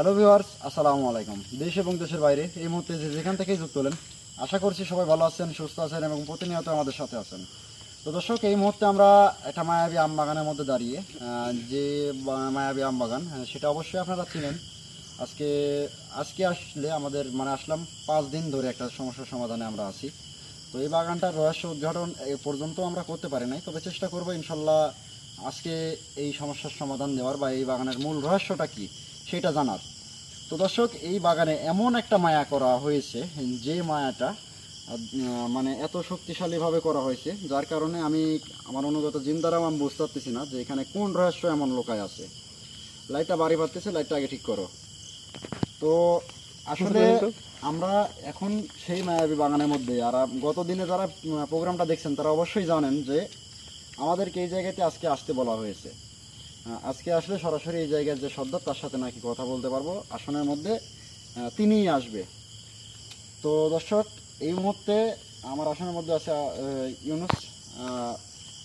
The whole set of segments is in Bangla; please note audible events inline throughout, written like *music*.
হ্যালো ভিউয়ার্স আসসালামু আলাইকুম। দেশ এবং দেশের বাইরে এই মুহূর্তে যে যেখান থেকেই যুক্ত হলেন আশা করছি সবাই ভালো আছেন সুস্থ আছেন এবং প্রতিনিয়ত আমাদের সাথে আছেন। তো দর্শক এই মুহূর্তে আমরা একটা মায়াবী আম বাগানের মধ্যে দাঁড়িয়ে যে মায়াবী আম বাগান হ্যাঁ, সেটা অবশ্যই আপনারা চিনেন। আজকে আজকে আসলে আমাদের মানে আসলাম পাঁচ দিন ধরে একটা সমস্যার সমাধানে আমরা আছি। তো এই বাগানটার রহস্য উদ্ঘাটন এ পর্যন্ত আমরা করতে পারি নাই তবে চেষ্টা করব ইনশাল্লাহ আজকে এই সমস্যার সমাধান দেওয়ার বা এই বাগানের মূল রহস্যটা কি। সেটা জানার। তো দর্শক এই বাগানে এমন একটা মায়া করা হয়েছে যে মায়াটা মানে এত শক্তিশালীভাবে করা হয়েছে যার কারণে আমি আমার অনুগত জিন দ্বারাও আমি বুঝতে পারতেছি না যে এখানে কোন রহস্য এমন লোকায় আছে। লাইটটা বাড়ি পারতেছে লাইটটা আগে ঠিক করো। তো আসলে আমরা এখন সেই মায়াবী বাগানের মধ্যে আর গত দিনে যারা প্রোগ্রামটা দেখছেন তারা অবশ্যই জানেন যে আমাদেরকে এই জায়গাতে আজকে আসতে বলা হয়েছে। আজকে আসলে সরাসরি এই জায়গার যে সর্দার, তার সাথে নাকি কথা বলতে পারব। আসনের মধ্যে তিনিই আসবে। তো দর্শক, এই মুহূর্তে আমার আসনের মধ্যে আছে ইউনুস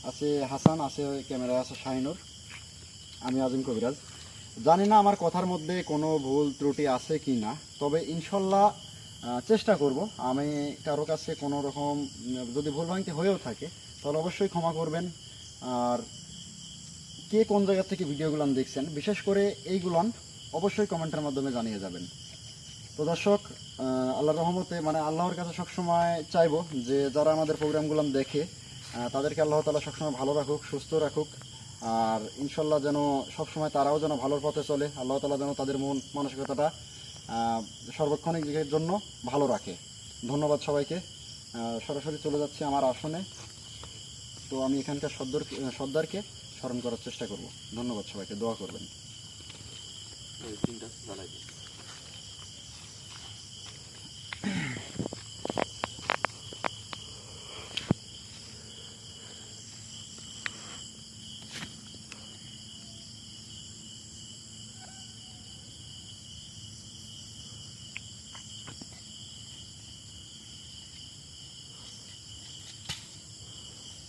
আছে হাসান, আছে ক্যামেরায় আছে শাহিনুর, আমি আজিম কবিরাজ। জানি না আমার কথার মধ্যে কোনো ভুল ত্রুটি আছে কি না, তবে ইনশাল্লাহ চেষ্টা করব। আমি কারও কাছে কোনো রকম, যদি ভুল ভাঙতে হয়েও থাকে, তাহলে অবশ্যই ক্ষমা করবেন। আর কে কোন জায়গা থেকে ভিডিওগুলান দেখছেন, বিশেষ করে এইগুলান অবশ্যই কমেন্টের মাধ্যমে জানিয়ে যাবেন। তো দর্শক আল্লাহর রহমতে মানে আল্লাহর কাছে সবসময় চাইব যে যারা আমাদের প্রোগ্রামগুলান দেখে তাদেরকে আল্লাহ তালা সবসময় ভালো রাখুক, সুস্থ রাখুক, আর ইনশাল্লাহ যেন সবসময় তারাও যেন ভালোর পথে চলে, আল্লাহ তালা যেন তাদের মন, মানসিকতাটা সার্বক্ষণিক জন্য ভালো রাখে। ধন্যবাদ সবাইকে। সরাসরি চলে যাচ্ছি আমার আসনে। তো আমি এখানকার সর্দার সর্দারকে। স্মরণ করার চেষ্টা করব। ধন্যবাদ সবাইকে দোয়া করবেন।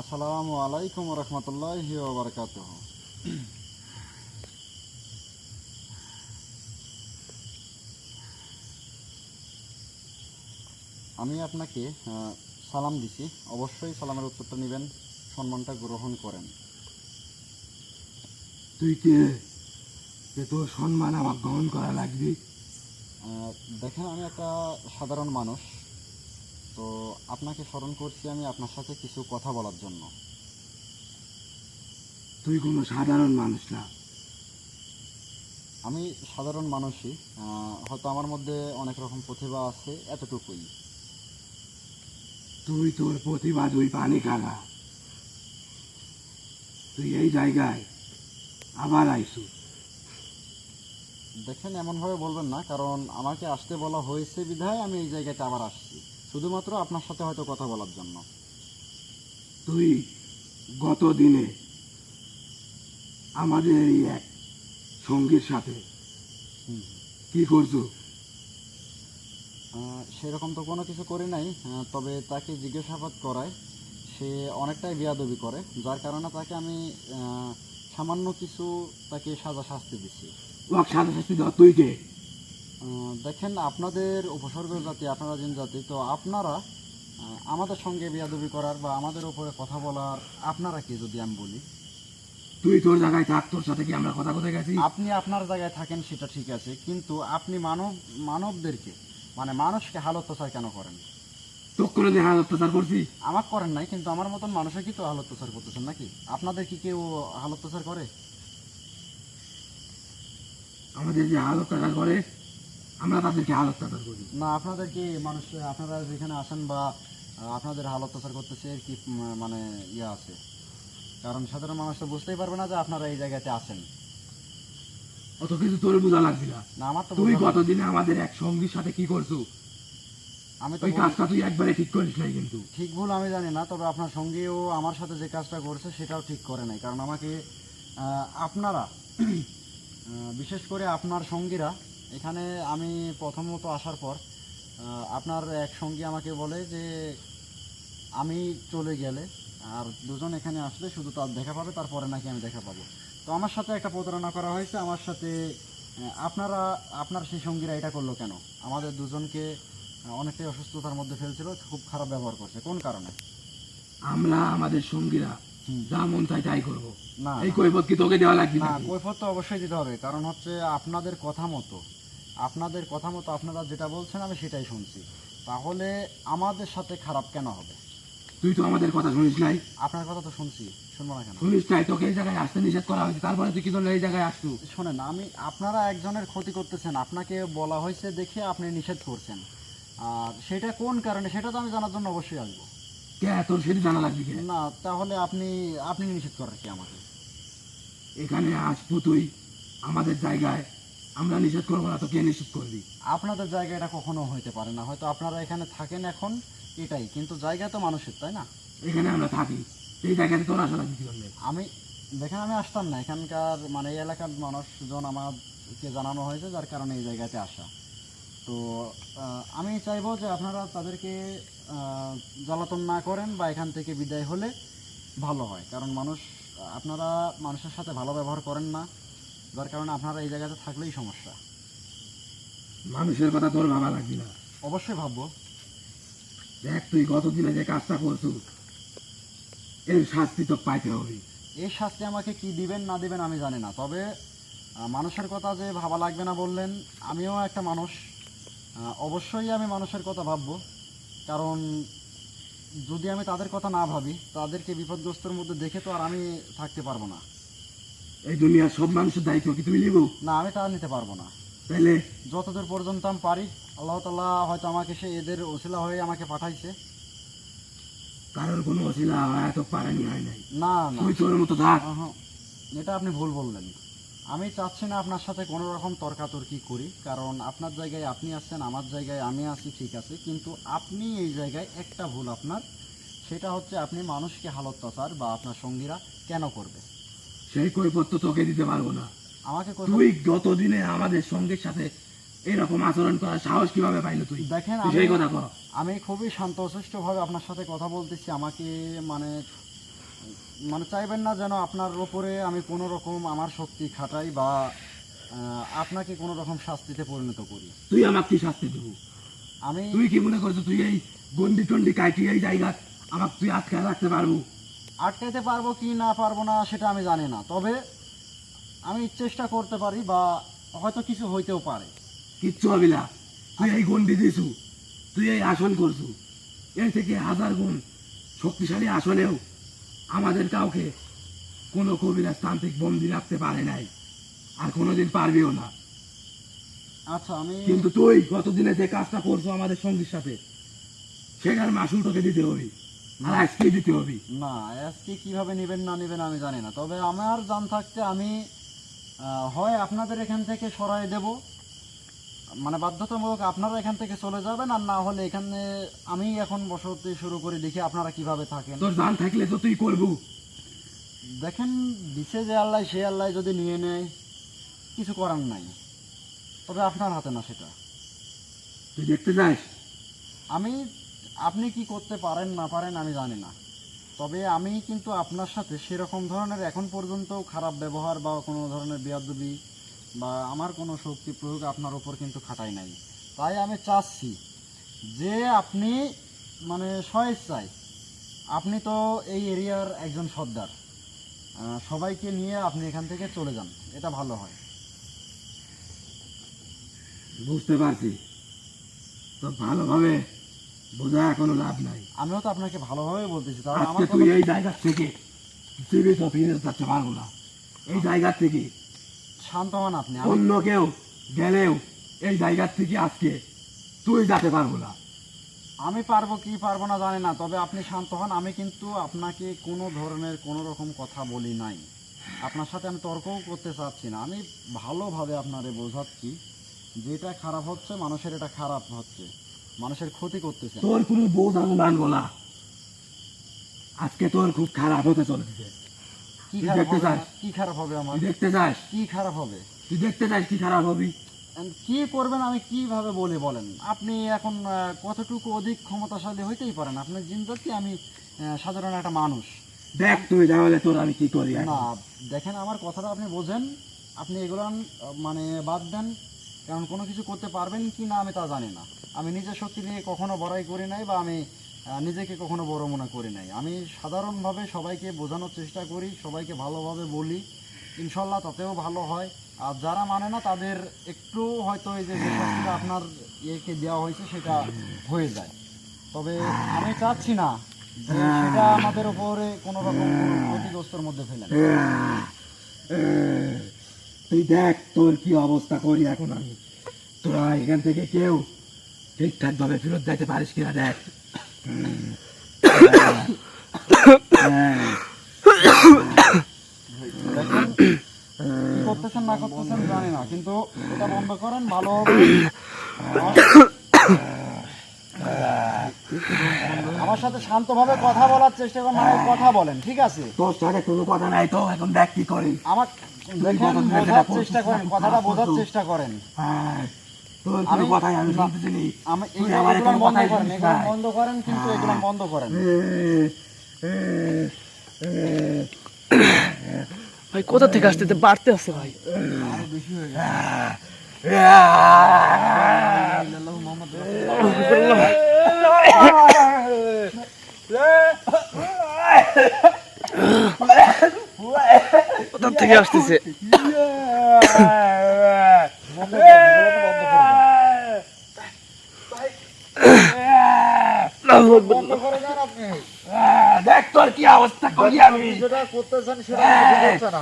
আসসালামু আলাইকুম রহমতুল্লাহি বারকাতুহ। আমি আপনাকে সালাম দিছি। অবশ্যই সালামের উত্তরটা নেবেন সম্মানটা গ্রহণ করেন। তুই কে? যে তোর সম্মান আমার গ্রহণ করা লাগবে। দেখেন আমি একটা সাধারণ মানুষ। তো আপনাকে স্মরণ করছি আমি আপনার সাথে কিছু কথা বলার জন্য। তুই কোনো সাধারণ মানুষ না। আমি সাধারণ মানুষই হয়তো আমার মধ্যে অনেক রকম প্রতিভা আছে এতটুকুই। তুই তোর প্রতিভা দুই পানি খালা তুই এই জায়গায় আবার আইসু। দেখেন এমনভাবে বলবেন না কারণ আমাকে আসতে বলা হয়েছে বিধায় আমি এই জায়গাতে আবার আসছি। শুধুমাত্র আপনার সাথে হয়তো কথা বলার জন্য। তুই গত দিনে আমাদের এই এক সঙ্গীর সাথে কি করছ? সেরকম তো কোনো কিছু করি নাই তবে তাকে জিজ্ঞাসাবাদ করায়। সে অনেকটাই বিয়াদবি করে যার কারণে তাকে আমি সামান্য কিছু তাকে সাজা শাস্তি দিচ্ছি। সাথে শাস্তি দেওয়া তুই কে? দেখেন আপনাদের উপসর্গ জাতি আপনারা জিন জাতি তো আপনারা আমাদের সঙ্গে বিয়াদবি করার বা আমাদের উপরে কথা বলার আপনারা কি যদি আমি বলি? তুই তোর জায়গায় থাক তোর সাথে কি আমরা কথা কোথায় গেছি? আপনি আপনার জায়গায় থাকেন সেটা ঠিক আছে কিন্তু আপনি মানব মানবদেরকে মানে মানুষকে কেন করেন? তোর কোনো অত্যাচার করছি? আমার করেন নাই কিন্তু আমার মতন মানুষের কি তো হালত্যাচার করতেছেন নাকি? আপনাদের কি কেউ হালত্যাচার করে? আমাদের যে হাল অত্যাচার করে আমরা তাদেরকে হাল অত্যাচার করি। না আপনাদের কি মানুষ আপনারা যেখানে আসেন বা আপনাদের হাল অত্যাচার করতেছে এর কি মানে ইয়ে আছে? কারণ সাধারণ মানুষ তো বুঝতেই পারবে না যে আপনারা এই জায়গাতে আছেন। অত কিছু তোর বোঝা লাগবে না। আমার তো কতদিনে আমাদের এক সঙ্গীর সাথে কি করছ? আমি তো ওই কাজটা তুই একবারে ঠিক করিস নাই কিন্তু। ঠিক ভুল আমি জানি না তবে আপনার সঙ্গেও আমার সাথে যে কাজটা করছে সেটাও ঠিক করে নাই। কারণ আমাকে আপনারা *clears throat* বিশেষ করে আপনার সঙ্গীরা এখানে আমি প্রথমত আসার পর আপনার এক সঙ্গী আমাকে বলে যে আমি চলে গেলে আর দুজন এখানে আসলে শুধু তার দেখা পাবে তারপরে নাকি আমি দেখা পাবো। তো আমার সাথে একটা প্রতারণা করা হয়েছে। আমার সাথে আপনারা আপনার সেই সঙ্গীরা এটা করল কেন? আমাদের দুজনকে অনেকটাই অসুস্থতার মধ্যে ফেলছিল খুব খারাপ ব্যবহার করছে। কোন কারণে? আমরা আমাদের সঙ্গীরা। যা মন চাই তাই করব। না এই কৈবত কি তোকে দেওয়া লাগবে না? কৈফত তো অবশ্যই দিতে হবে। কারণ হচ্ছে আপনাদের কথা মতো আপনাদের কথা মতো আপনারা যেটা বলছেন আমি সেটাই শুনছি। তাহলে আমাদের সাথে খারাপ কেন হবে? তুই তো আমাদের কথা শুনিস নাই। আপনার কথা তো শুনছি শুনব না কেন? শুনিস নাই তোকে এই জায়গায় আসতে নিষেধ করা হয়েছে তারপরে তুই কি জন্য এই জায়গায় আসতু শোনেন আমি আপনারা একজনের ক্ষতি করতেছেন আপনাকে বলা হয়েছে দেখে আপনি নিষেধ করছেন। আর সেটা কোন কারণে সেটা তো আমি জানার জন্য অবশ্যই আসব। কে তোর সেটা জানা লাগবে কে? না তাহলে আপনি আপনি নিষেধ করার কি আমাকে? এখানে আসব তুই আমাদের জায়গায়। আমরা নিষেধ করব না তো কে নিষেধ করবি? আপনাদের জায়গা এটা কখনো হইতে পারে না হয়তো আপনারা এখানে থাকেন এখন এটাই কিন্তু জায়গা তো মানুষের তাই না? এখানে আমরা থাকি এই জায়গাতে তোর আসা লাগবে কি জন্য আমি দেখেন আমি আসতাম না এখানকার মানে এই এলাকার মানুষজন আমাকে জানানো হয়েছে যার কারণে এই জায়গাতে আসা। তো আমি চাইব যে আপনারা তাদেরকে জ্বালাতন না করেন বা এখান থেকে বিদায় হলে ভালো হয় কারণ মানুষ আপনারা মানুষের সাথে ভালো ব্যবহার করেন না। যার কারণে আপনারা এই জায়গাতে থাকলেই সমস্যা। মানুষের কথা তোর ভাবা লাগবে না। অবশ্যই ভাববো। দেখ তুই গতদিনে যে কাজটা করছু। এর শাস্তি তো পাইতে হবে। এই শাস্তি আমাকে কি দিবেন না দিবেন আমি জানি না। তবে মানুষের কথা যে ভাবা লাগবে না বললেন আমিও একটা মানুষ। অবশ্যই আমি মানুষের কথা ভাববো। কারণ যদি আমি তাদের কথা না ভাবি তাদেরকে বিপদগ্রস্তর মধ্যে দেখে তো আর আমি থাকতে পারব না। এই দুনিয়ার সব মানুষের দায়িত্ব কি নিব? না আমি তা নিতে পারব না। তাইলে? যতদূর পর্যন্ত আমি পারি আল্লাহ হয়তো আমাকে সে এদের ওসিলা হয়ে আমাকে পাঠাইছে। কারোর কোনো অসিলা হয় তো পারেনি হয় নাই। না না। তুই তোর মতো থাক। এটা আপনি ভুল বললেন। আমি চাচ্ছি না আপনার সাথে কোনো রকম তর্কাতর্কি করি কারণ আপনার জায়গায় আপনি আছেন আমার জায়গায় আমি আছি ঠিক আছে। কিন্তু আপনি এই জায়গায় একটা ভুল আপনার সেটা হচ্ছে আপনি মানুষকে হালত্যাচার বা আপনার সঙ্গীরা কেন করবে? সেই কৈপত্য তোকে দিতে পারব না। আমাকে তুই গতদিনে আমাদের সঙ্গীর সাথে এরকম আচরণ করার সাহস কীভাবে পাইলো তুই? দেখেন সেই আমি- কথা কর। আমি খুবই শান্তশিষ্টভাবে আপনার সাথে কথা বলতেছি। আমাকে মানে মানে চাইবেন না যেন আপনার ওপরে আমি কোনো রকম আমার শক্তি খাটাই বা আপনাকে কোনো রকম শাস্তিতে পরিণত করি। তুই আমাকে কি শাস্তি দেব? আমি তুই কি মনে করছ তুই এই গন্ডি টন্ডি কাটিয়ে এই জায়গা আমাকে তুই আটকে রাখতে পারব? আটকাইতে পারব কি না পারব না সেটা আমি জানি না। তবে আমি চেষ্টা করতে পারি বা হয়তো কিছু হইতেও পারে। কিচ্ছু হবে না। তুই এই গন্ডি দিছু তুই এই আসন করছু। এর থেকে হাজার গুণ শক্তিশালী আসনেও আমাদের কাউকে কোনো কবিরাজ তান্ত্রিক বন্দি রাখতে পারে নাই। আর কোনোদিন পারবেও না। আচ্ছা আমি কিন্তু তুই গতদিনে যে কাজটা করছ আমাদের সঙ্গীর সাথে সেটার মাসুল তোকে দিতে হবে। আজকে দিতে হবে। না আজকে কীভাবে নেবেন না নেবেন আমি জানি না। তবে আমার জান থাকতে আমি হয় আপনাদের এখান থেকে সরাই দেব। মানে বাধ্যতামূলক আপনারা এখান থেকে চলে যাবেন আর না হলে এখানে আমি এখন বসতি শুরু করে দেখি আপনারা কীভাবে থাকেন। তোর জান থাকলে তো তুই করব। দেখেন দিছে যে আল্লাহ সে আল্লাহ যদি নিয়ে নেয় কিছু করার নাই। তবে আপনার হাতে না সেটা। তুই দেখতে যাস? আমি আপনি কি করতে পারেন না পারেন আমি জানি না। তবে আমি কিন্তু আপনার সাথে সেরকম ধরনের এখন পর্যন্ত খারাপ ব্যবহার বা কোনো ধরনের বেয়াদবি বা আমার কোনো শক্তি প্রয়োগ আপনার ওপর কিন্তু খাটাই নাই। তাই আমি চাচ্ছি যে আপনি মানে স্বেচ্ছায়, আপনি তো এই এরিয়ার একজন সর্দার সবাইকে নিয়ে আপনি এখান থেকে চলে যান, এটা ভালো হয়। বুঝতে পারছি। তো ভালোভাবে কোনো লাভ নাই। আমিও তো আপনাকে ভালোভাবে বলতেছি তাহলে আজকে আমার তুই এই জায়গা থেকে জীবিত ফিরে যাচ্ছে পারব না। এই জায়গা থেকে শান্ত হন আপনি আমি অন্য কেউ গেলেও এই জায়গা থেকে আজকে তুই যেতে পারব না। আমি পারব কি পারব না জানি না তবে আপনি শান্ত হন আমি কিন্তু আপনাকে কোনো ধরনের কোনো রকম কথা বলি নাই। আপনার সাথে আমি তর্কও করতে চাচ্ছি না আমি ভালোভাবে আপনারে বোঝাচ্ছি যেটা খারাপ হচ্ছে মানুষের এটা খারাপ হচ্ছে। মানুষের ক্ষতি করতেছে। তোর কোনো বোঝ আমি মানবো না। আজকে তোর খুব খারাপ হতে চলেছে। কি খারাপ দেখতে চাস? কি খারাপ হবে আমার? দেখতে চাস? কি খারাপ হবে? তুই দেখতে চাস কি খারাপ হবি? কি করবেন আমি কীভাবে বলি বলেন? আপনি এখন কতটুকু অধিক ক্ষমতাশালী হইতেই পারেন? আপনার আপনি জিনজাতি আমি সাধারণ একটা মানুষ। দেখ তুই তাহলে তোর আমি কি করি না দেখেন আমার কথাটা আপনি বোঝেন। আপনি এগুলো মানে বাদ দেন। কারণ কোনো কিছু করতে পারবেন কি না আমি তা জানি না। আমি নিজের শক্তি নিয়ে কখনো বড়াই করি নাই বা আমি নিজেকে কখনো বড় মনে করি নাই। আমি সাধারণভাবে সবাইকে বোঝানোর চেষ্টা করি সবাইকে ভালোভাবে বলি। ইনশাল্লাহ তাতেও ভালো হয়। আর যারা মানে না তাদের একটু হয়তো এই যে শাস্তিটা আপনার ইয়েকে দেওয়া হয়েছে সেটা হয়ে যায়। তবে আমি চাচ্ছি না সেটা আমাদের উপরে কোনো রকম ক্ষতিগ্রস্তর মধ্যে ফেলে। আহ, তুই দেখ তোর কি অবস্থা করি এখন আমি। তোরা এখান থেকে কেউ ঠিকঠাক ভাবে ফেরত যাইতে পারিস কিনা দেখ। করতেছেন না করতেছেন জানি না কিন্তু এটা বন্ধ করেন ভালো হবে। *coughs* আমার সাথে শান্তভাবে কথা বলার চেষ্টা করেন মানে কথা বলেন ঠিক আছে? তোর সাথে কোনো কথা নাই তো এখন দেখ কি করি। আমার দেখেন বোঝার চেষ্টা করেন কথাটা বোঝার চেষ্টা করেন। হ্যাঁ, তোর কোনো কথাই আমি শুনতেছি নি। আমি এই এগুলো বন্ধ করেন এগুলো বন্ধ করেন কিন্তু এগুলো বন্ধ করেন। এ, এ, এ, ভাই কোথা থেকে আসতে বাড়তে আছে ভাই। আরও বেশি হয়ে গেছে। আল্লাহু মুহাম্মদ কোথা থেকে আসতেছে বন্ধ করেন, এগুলো তো বন্ধ করবেন। বন্ধ করে দেন আপনি দেখ তোর কি অবস্থা করি আমি। যেটা করতেছেন সেটা হচ্ছে না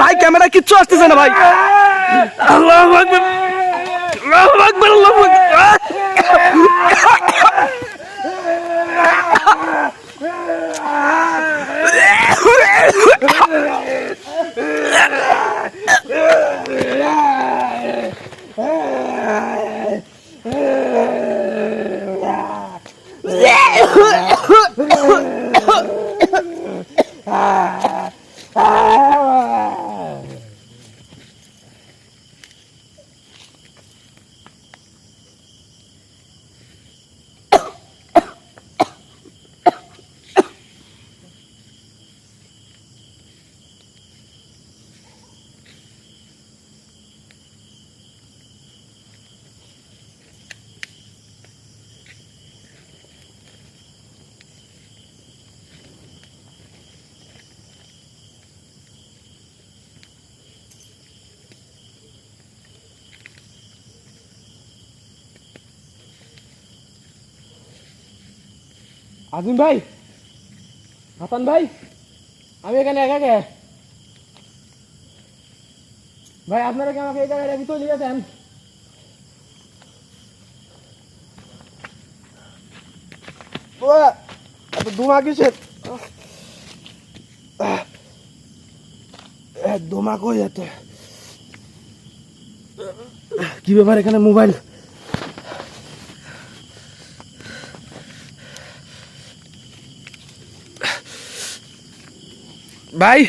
ভাই ক্যামেরা কিচ্ছু আসতেছে না ভাই। আল্লাহ আকবার আল্লাহু আকবার আল্লাহু আকবার আজম ভাই? হাসান ভাই? আমি এখানে একা কে ভাই, আপনারা কি আমাকে এই জায়গায় রেখে চলে গেছেন? ধোঁয়া কিসের? ধোঁয়া কই এত? কি ব্যাপার এখানে মোবাইল? ভাই।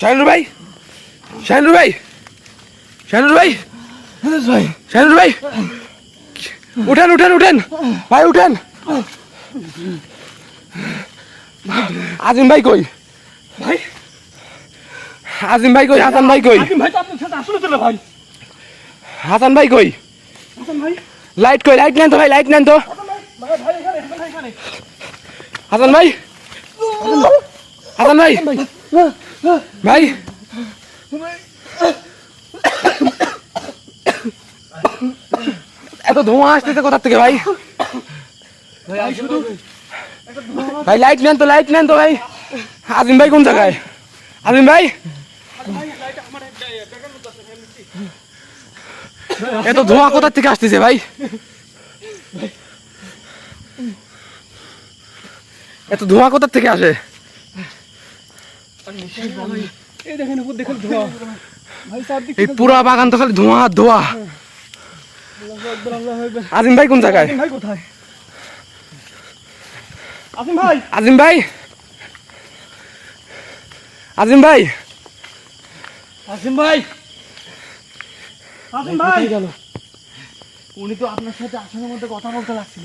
শাহিনুর ভাই। শাহিনুর ভাই। শাহিনুর ভাই। ভাই শাহিনুর ভাই। উঠেন উঠেন উঠেন। ভাই উঠেন। আজিম ভাই কই? ভাই। আজিম ভাই কই? হাসান ভাই কই? আজিম ভাই তো আপনার সাথে আসলে তো ভাই? হাসান ভাই কই? হাসান ভাই? লাইট কই? লাইট নেন তো ভাই লাইট নেন তো। হাসান ভাই হাসান ভাই ভাই? এত ধোঁয়া আসতেছে কোথা থেকে ভাই? ভাই ভাই লাইট নেন তো লাইট নেন তো ভাই। আজিম ভাই কোন জায়গায়? আজিম ভাই? এত ধোঁয়া কোথা থেকে আসতেছে ভাই? এত ধোঁয়া কোথা থেকে আসে? এই পুরা বাগান তো খালি ধোঁয়া ধোঁয়া। আজিম ভাই কোন জায়গায়? আজিম ভাই? আজিম ভাই? আজিম ভাই আজিম ভাই। আজিম ভাই গেল? উনি তো আপনার সাথে আসনের মধ্যে কথা বলতে লাগছিল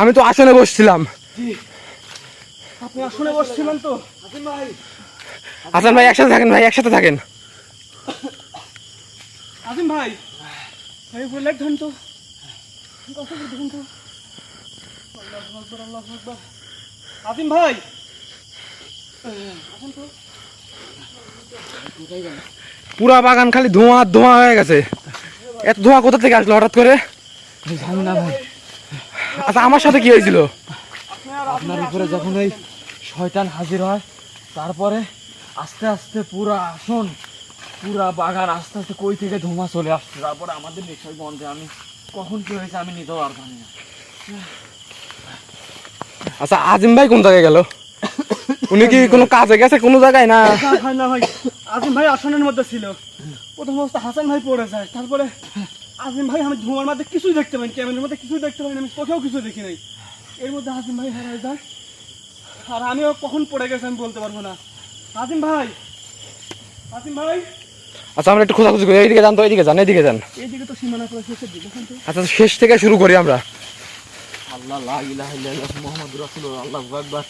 আমি তো আসনে বসছিলাম। আপনি আসনে বসছিলেন তো। আজিম ভাই। হাসান ভাই একসাথে থাকেন ভাই একসাথে থাকেন। আজিম ভাই ভাই উপরে লাইট তো। কথা বলে তো। আল্লাহু আকবার আল্লাহু আকবার। আজিম ভাই। আসেন তো। পুরা বাগান খালি ধোঁয়া ধোঁয়া হয়ে গেছে। এত ধোঁয়া কোথা থেকে আসলো হঠাৎ করে? জানি না ভাই আচ্ছা আমার সাথে কি হয়েছিল? আপনার উপরে যখন ওই শয়তান হাজির হয় তারপরে আস্তে আস্তে পুরা আসন পুরা বাগান আস্তে আস্তে কই থেকে ধোঁয়া চলে আসছে? তারপরে আমাদের নিশ্চয় বন্ধে আমি কখন কি হয়েছে আমি নিতেও আর জানি না। আচ্ছা আজিম ভাই কোন জায়গায় গেল? উনি কি কোনো কাজে গেছে কোনো জায়গায় না? না ভাই না ভাই। আজিম ভাই আসনের মধ্যে ছিল। প্রথম অবস্থা হাসান ভাই পড়ে যায়। তারপরে আজিম ভাই আমি ধোঁয়ার মধ্যে কিছুই দেখতে পাইনি ক্যামেরার মধ্যে কিছুই দেখতে পাইনি আমি চোখেও কিছু দেখি নাই। এর মধ্যে আজিম ভাই হারায় যায়। আর আমিও কখন পড়ে গেছে আমি বলতে পারব না। আজিম ভাই আজিম ভাই। আচ্ছা আমরা একটু খোঁজাখুঁজি করি। এইদিকে যান তো এইদিকে যান এইদিকে যান। এইদিকে তো সীমানা করে শেষের দিকে আচ্ছা শেষ থেকে শুরু করি আমরা। আল্লাহ লা ইলাহা ইল্লাল্লাহ মুহাম্মাদুর রাসূলুল্লাহ আল্লাহু আকবার।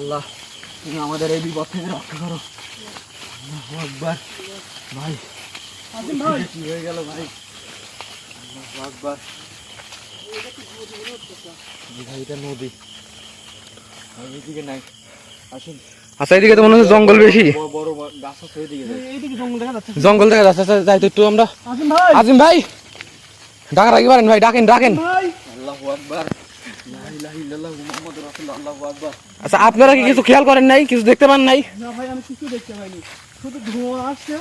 আল্লাহ। তুমি আমাদের এই বিপদ থেকে রক্ষা করো। আল্লাহু আকবার ভাই। কি হয়ে গেল ভাই? আল্লাহু আকবার জি ভাই এটা নদী। এইদিকে নাই। আসুন আচ্ছা এইদিকে তো মনে হচ্ছে জঙ্গল বেশি। বড় বড় গাছ আছে ওইদিকে যাই এইদিকে জঙ্গল দেখা যাচ্ছে। জঙ্গল দেখা যাচ্ছে আচ্ছা, যাই তো একটু আমরা। আজিম ভাই। আজিম ভাই রাখি পারেন ভাই ডাকেন ডাকেন। ভাই। আল্লাহু আকবার। লা ইলাহা ইল্লাল্লাহ মুহাম্মাদুর রাসূলুল্লাহ আল্লাহু আকবার আচ্ছা আপনারা কি কিছু খেয়াল করেন নাই? কিছু দেখতে পান নাই? না ভাই আমি কিছু দেখতে পাইনি। শুধু ধোঁয়া আসছে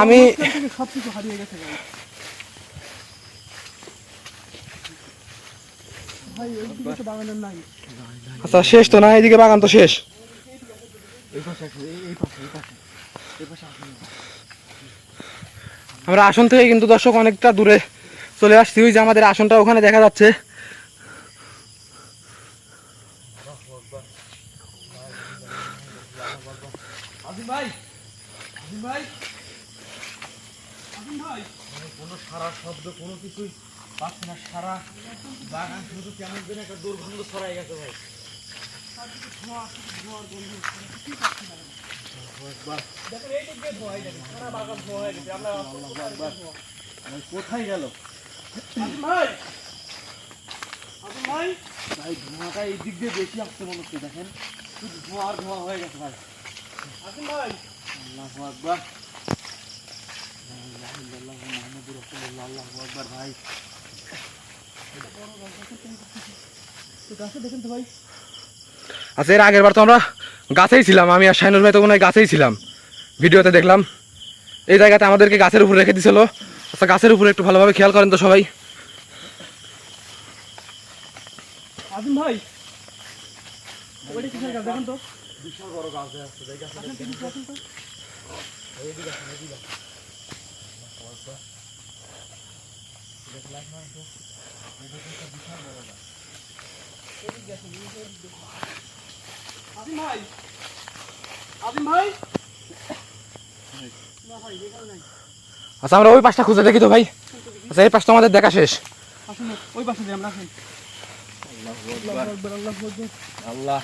আমি- সব কিছু হারিয়ে গেছে ভাই। ভাই ওইদিকে তো বাগানের নাই। আচ্ছা শেষ তো না? এইদিকে বাগান তো শেষ। এই পাশে আসো এই এই পাশে এই পাশে। এই পাশে আসুন। আমরা আসন থেকে কিন্তু দর্শক অনেকটা দূরে চলে আসছি। ওই যে আমাদের আসনটা ওখানে দেখা যাচ্ছে আজিম ভাই আজিম ভাই আজিম ভাই কোনো শব্দ কোনো কিছুই পাচ্ছি না। সারা বাগান শুধু কেমন যেন একটা দুর্গন্ধ ছড়াই গেছে ভাই। কোথায় গেল? ভাই ধোঁয়াটা এই দিক দিয়ে বেশি আসছে মনে হচ্ছে, দেখেন। শুধু ধোঁয়া ধোঁয়া হয়ে গেছে ভাই। আজিম ভাই আল্লাহু লা ইলাহা ইল্লাল্লাহু মুহাম্মাদুর রাসূলুল্লাহ আল্লাহু আকবার ভাই তো গাছে দেখেন তো ভাই আচ্ছা এর আগের বার তো আমরা গাছেই ছিলাম আমি আর শাইনুর ভাই তো মনে হয় গাছেই ছিলাম। ভিডিওতে দেখলাম। এই জায়গাতে আমাদেরকে গাছের উপর রেখে দিছিল। আচ্ছা গাছের উপরে একটু ভালোভাবে খেয়াল করেন তো সবাই। আজিম ভাই ওইটা কিসের গাছ? দেখেন তো। বিশাল বড় গাছ হয়ে আসছে দেখে আসেন তো, এদিকে আসেন তো। আজিম ভাই! আজিম ভাই! আচ্ছা আমরা ওই পাশটা খুঁজে দেখি তো ভাই। আচ্ছা এই পাশটা আমাদের দেখা শেষ। ওই পাশে আমরা আল্লাহ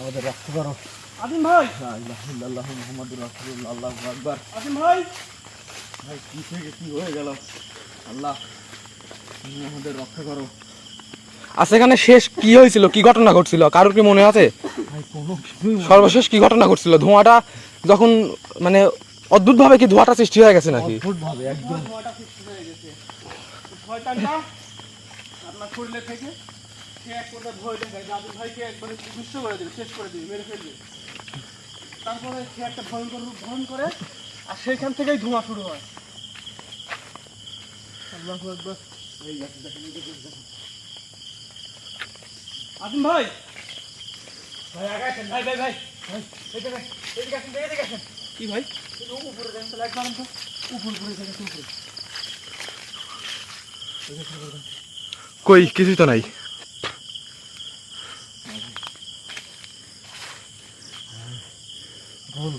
আমাদের রক্ষা করো আজিম ভাই! আল্লাহ মোহাম্মদ রাসূলুল্লাহ আল্লাহু আকবার। আজিম ভাই! ভাই কি থেকে কি হয়ে গেল? আল্লাহ তুমি আমাদের রক্ষা করো। আচ্ছা এখানে শেষ কি হয়েছিল? কি ঘটনা ঘটছিল? কারোর কি মনে আছে? ভাই কোনো কিছুই সর্বশেষ কি ঘটনা ঘটছিল? ধোঁয়াটা যখন মানে অদ্ভুত ভাবে কি ধোঁয়াটা সৃষ্টি হয়ে গেছে নাকি? অদ্ভুতভাবে একদম। ধোঁয়াটা সৃষ্টি হয়ে গেছে। শয়তানটা আপনার শরীরে থেকে সে এক কথা ভয় দেখায় যে ভাইকে একবারে দুষ্ট করে দেবে শেষ করে দেবে মেরে ফেলবে। তারপরে সে একটা ভয়ঙ্কর রূপ ধারণ করে আর সেইখান থেকেই ধোঁয়া শুরু হয়। আল্লাহু আকবার। ভাই। ভাই ভাই ভাই ভাই ভাই। এদিকে আসেন, এদিকে আসেন কি ভাই? উপরে দেখেন তো লাইট মারেন তো উপর উপরে দেখেন উপরে। কই কিছুই তো নাই।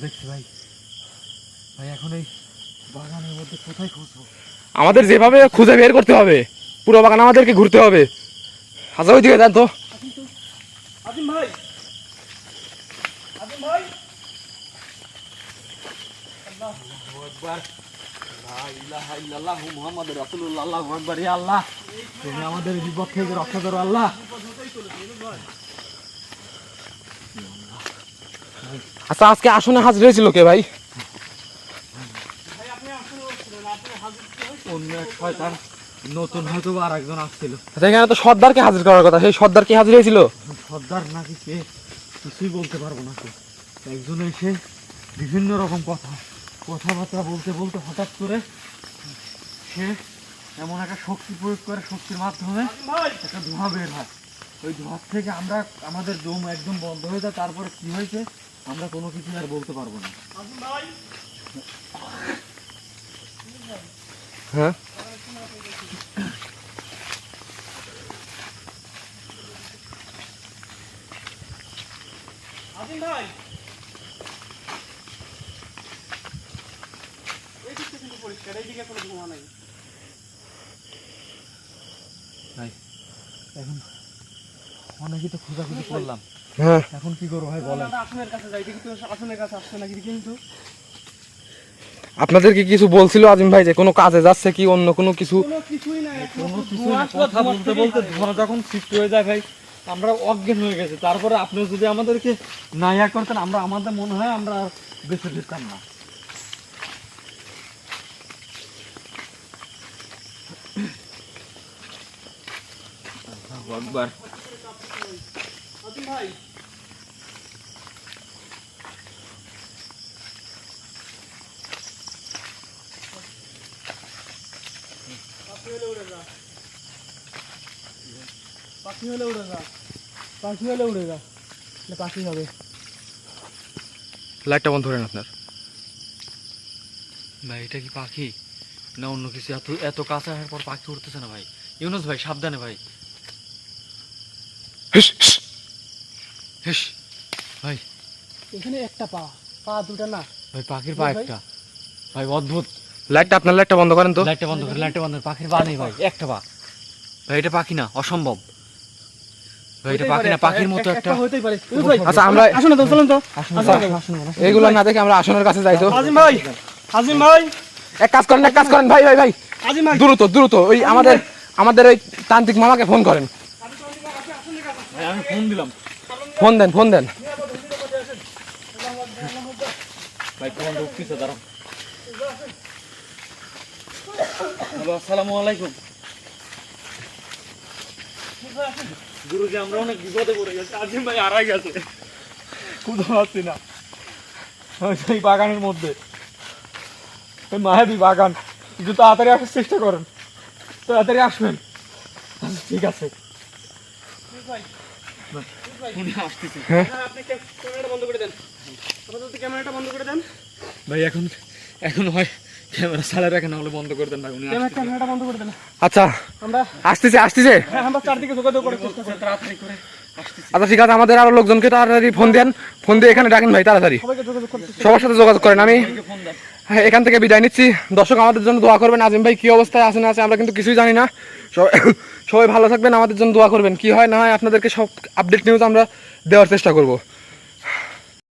দেখছি ভাই। ভাই এখন এই বাগানের মধ্যে কোথায় খুঁজবো? আমাদের যেভাবে খুঁজে বের করতে হবে পুরো বাগান আমাদেরকে ঘুরতে হবে। আচ্ছা ওই দিকে দেন তো। আজিম ভাই আজিম ভাই। ইলাহা ইল্লাল্লাহ মুহাম্মদ রাসূলুল্লাহ আল্লাহু আকবার আল্লাহ। তুমি আমাদের বিপদ থেকে রক্ষা করো আল্লাহ। আচ্ছা আজকে আসনে হাজির হয়েছিল কে ভাই আপনি আসলে বলছিলেন আপনি হাজির কি হয়েছে? অন্য এক শয়তান নতুন হয়তো বা আরেকজন আসছিল। আচ্ছা এখানে তো সর্দারকে হাজির করার কথা। সেই সর্দার কি হাজির হয়েছিল? সর্দার নাকি কে কিছুই বলতে পারব না একজন এসে বিভিন্ন রকম কথা কথাবার্তা বলতে বলতে হঠাৎ করে সে এমন একটা শক্তি প্রয়োগ করে শক্তির মাধ্যমে একটা ধোঁয়া বের হয়। ওই ধোঁয়ার থেকে আমরা আমাদের দম একদম বন্ধ হয়ে যায়। তারপরে কি হয়েছে? আমরা কোনো কিছু আর বলতে পারব না আজিম ভাই হ্যাঁ আজিম ভাই এই দিকটা কিন্তু পরিষ্কার এইদিকে কোনো ধোঁয়া নাই। এখন অনেকই তো খোঁজাখুঁজি করলাম। হ্যাঁ। এখন কি করব ভাই বলেন। আসনের কাছে যাই দেখি তো আসনের কাছে আসছে নাকি কিন্তু আপনাদের কি কিছু বলছিল আজিম ভাই যে কোনো কাজে যাচ্ছে কি অন্য কোনো কিছু? কথা বলতে বলতে। যখন হয়ে যায় ভাই আমরা অজ্ঞান হয়ে গেছে। তারপরে আপনি যদি আমাদেরকে না ইয়া করতেন আমরা আমাদের মনে হয় আমরা আর বেঁচে যেতাম না। ভাই পাখি হলে উড়ে যা। পাখি হলে উড়ে যা। পাখি হলে উড়ে যা। না পাখি হবে। লাইটটা বন্ধ করেন আপনার। ভাই এটা কি পাখি? না অন্য কিছু? এত এত কাছে আসার পর পাখি উঠতেছে না ভাই। ইউনুস ভাই সাবধানে ভাই। ভাই। এখানে একটা পা। পা দুটা না। ভাই পাখির পা? একটা। ভাই অদ্ভুত। লাইটটা আপনার লাইটটা বন্ধ করেন তো। লাইটটা বন্ধ করে লাইটটা বন্ধ পাখির পা নেই ভাই একটা পা ভাই এটা পাখি না অসম্ভব। ভাই এটা পাখি না পাখির মতো একটা হতেই পারে। আচ্ছা আমরা আসুন না তো চলুন তো। এইগুলো না দেখে আমরা আসনের কাছে যাই তো। আজিম ভাই আজিম ভাই। এক কাজ করেন এক কাজ করেন। ভাই ভাই ভাই। আজিম ভাই। দ্রুত দ্রুত ওই আমাদের আমাদের ওই তান্ত্রিক মামাকে ফোন করেন। আমি ফোন দিলাম। ফোন দেন ফোন দেন। ভাই কমান্ড দাঁড়াও। আসসালামু আলাইকুম। গুরুজি আমরা অনেক বিপদে পড়ে গেছি। আজিম ভাই গেছে। পাচ্ছি না। সেই বাগানের মধ্যে। ওই মায়াবী বাগান। একটু তাড়াতাড়ি আসার চেষ্টা করেন। তাড়াতাড়ি আসবেন। আচ্ছা, ঠিক আছে। হ্যাঁ? আপনি ক্যা- বন্ধ করে দেন। ক্যামেরাটা বন্ধ করে দেন। ভাই এখন এখন হয় ক্যামেরা চালা রাখেন হলে বন্ধ করে দেন ভাই উনি ক্যামেরা ক্যামেরাটা বন্ধ করে দেন। আচ্ছা আমরা আসতেছে আসতেছে? হ্যাঁ আমরা চারদিকে যোগাযোগ করে চেষ্টা করি। তাড়াতাড়ি করে আচ্ছা ঠিক আছে আমাদের আরও লোকজনকে তাড়াতাড়ি ফোন দেন। ফোন দিয়ে এখানে ডাকেন ভাই তাড়াতাড়ি। সবাইকে যোগাযোগ করতেছি সবার সাথে যোগাযোগ করেন আমি হ্যাঁ, এখান থেকে বিদায় নিচ্ছি। দর্শক আমাদের জন্য দোয়া করবেন। আজিম ভাই কি অবস্থায় আছে না আছে আমরা কিন্তু কিছুই জানি না। সবাই সবাই ভালো থাকবেন আমাদের জন্য দোয়া করবেন। কি হয় না হয় আপনাদেরকে সব আপডেট নিউজ আমরা দেওয়ার চেষ্টা করব।